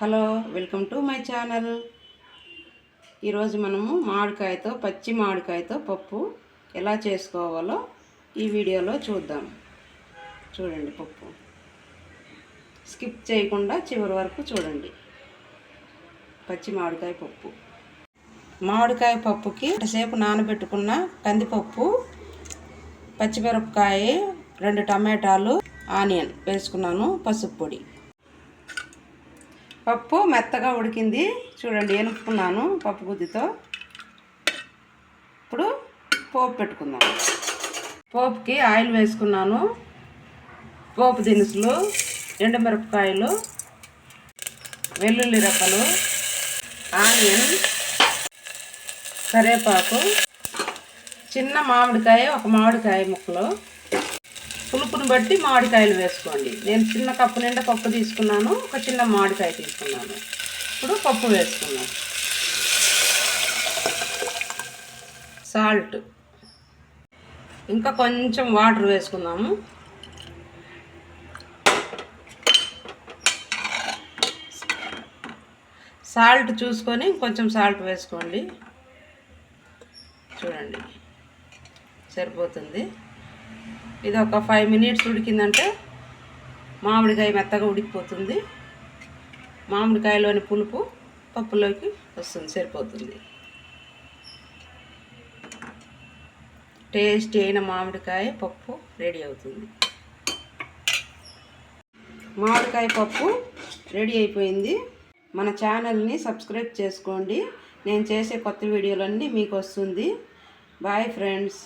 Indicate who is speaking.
Speaker 1: Hello welcome to my channel. ఈరోజు మనము మామిడికాయతో పచ్చి మామిడికాయతో పప్పు ఎలా చేసుకోవాలో ఈ వీడియోలో చూద్దాం. చూడండి పప్పు. స్కిప్ చేయకుండా చివరి వరకు చూడండి. పచ్చి మామిడికాయ పప్పు. మామిడికాయ పప్పుకి సేపు నానబెట్టుకున్న కందిపప్పు పచ్చిమిరపకాయ రెండు టమాటాలు ఆనియన్ వేసుకున్నాను పసుపు పొడి. పప్పు మెత్తగా ఉడికింది. చూడండి ఏనుపుకున్నాను పప్పు గుద్దితో ఇప్పుడు పోపు పెట్టుకుందాం. పోపుకి ఆయిల్ వేసుకున్నాను. పోపు దినుసులు ఎండుమిరపకాయలు వెల్లుల్లి రెప్పలు ఆనియన్ కరివేపాకు చిన్న మామిడికాయ ఒక మామిడికాయ ముక్కలు. పులుపుని బట్టి మామిడికాయలు వేసుకోండి. నేను చిన్న కప్పు నిండా పప్పు తీసుకున్నాను. ఒక చిన్న మామిడికాయ తీసుకున్నాను. ఇప్పుడు పప్పు వేసుకున్నాను సాల్ట్. ఇంకా కొంచెం వాటర్ వేసుకుందాము. సాల్ట్ చూసుకొని కొంచెం సాల్ట్ వేసుకోండి. చూడండి. సరిపోతుంది. ఇది ఒక ఫైవ్ మినిట్స్ ఉడికిందంటే మామిడికాయ మెత్తగా ఉడికిపోతుంది. మామిడికాయలోని పులుపు పప్పులోకి వస్తుంది సరిపోతుంది. టేస్టీ అయిన మామిడికాయ పప్పు రెడీ అవుతుంది. మామిడికాయ పప్పు రెడీ అయిపోయింది. మన ఛానల్ని సబ్స్క్రైబ్ చేసుకోండి. నేను చేసే కొత్త వీడియోలన్నీ మీకు వస్తుంది. Bye friends